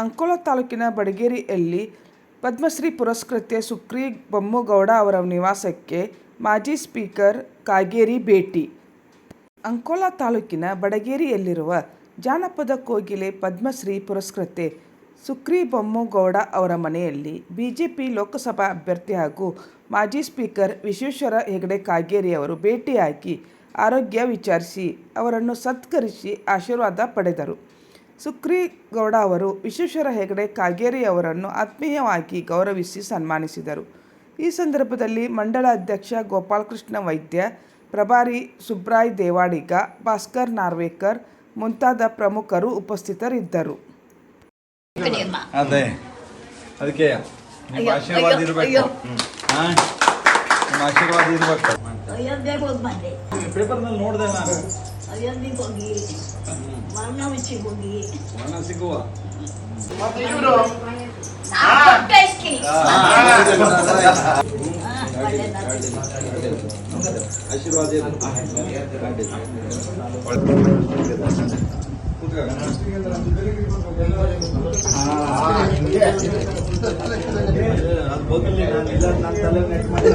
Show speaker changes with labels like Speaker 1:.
Speaker 1: ಅಂಕೋಲ ತಾಲೂಕಿನ ಬಡಗೇರಿಯಲ್ಲಿ ಪದ್ಮಶ್ರೀ ಪುರಸ್ಕೃತೆ ಸುಕ್ರಿ ಬೊಮ್ಮಗೌಡ ಅವರ ನಿವಾಸಕ್ಕೆ ಮಾಜಿ ಸ್ಪೀಕರ್ ಕಾಗೇರಿ ಭೇಟಿ. ಅಂಕೋಲ ತಾಲೂಕಿನ ಬಡಗೇರಿಯಲ್ಲಿರುವ ಜಾನಪದ ಕೋಗಿಲೆ ಪದ್ಮಶ್ರೀ ಪುರಸ್ಕೃತೆ ಸುಕ್ರಿ ಬೊಮ್ಮಗೌಡ ಅವರ ಮನೆಯಲ್ಲಿ ಬಿಜೆಪಿ ಲೋಕಸಭಾ ಅಭ್ಯರ್ಥಿ ಹಾಗೂ ಮಾಜಿ ಸ್ಪೀಕರ್ ವಿಶ್ವೇಶ್ವರ ಹೆಗಡೆ ಕಾಗೇರಿ ಅವರು ಭೇಟಿಯಾಗಿ ಆರೋಗ್ಯ ವಿಚಾರಿಸಿ ಅವರನ್ನು ಸತ್ಕರಿಸಿ ಆಶೀರ್ವಾದ ಪಡೆದರು. ಸುಕ್ರೀಗೌಡ ಅವರು ವಿಶ್ವೇಶ್ವರ ಹೆಗಡೆ ಕಾಗೇರಿ ಅವರನ್ನು ಆತ್ಮೀಯವಾಗಿ ಗೌರವಿಸಿ ಸನ್ಮಾನಿಸಿದರು. ಈ ಸಂದರ್ಭದಲ್ಲಿ ಮಂಡಳ ಅಧ್ಯಕ್ಷ ಗೋಪಾಲಕೃಷ್ಣ ವೈದ್ಯ ಪ್ರಭಾರಿ ಸುಬ್ರಾಯ್ ದೇವಾಡಿಗ ಭಾಸ್ಕರ್ ನಾರ್ವೇಕರ್ ಮುಂತಾದ ಪ್ರಮುಖರು ಉಪಸ್ಥಿತರಿದ್ದರು.
Speaker 2: ಅದೇ ಅದಕ್ಕೆ ಆಶೀರ್ವಾದ ಇರ್ಬೇಕು. ಆಶೀರ್ವಾದ ನೋಡ್ದೆ ನಾನು.
Speaker 3: ಅಯೋಧ್ಯೆಗೆ ಹೋಗಿ ಮರಣವಿಚ್ಚಿಗೆ ಹೋಗಿ
Speaker 2: ಮರಣ ಸಿಗುವ
Speaker 3: ನಾ ಕೊಟ್ಟೈತಿ. ಹಾ, ಒಳ್ಳೆದಾಗ್ಲಿ.
Speaker 2: ಆಶೀರ್ವಾದ ಇರ್ಲಿ. ಕೂತ್ಕೋ. ಅದು ಬಗ್ಲಿ, ನಾನು ಇಲ್ಲ, ನನ್ನ ತಲೆ ನೆಟ್ ಮಾಡಿ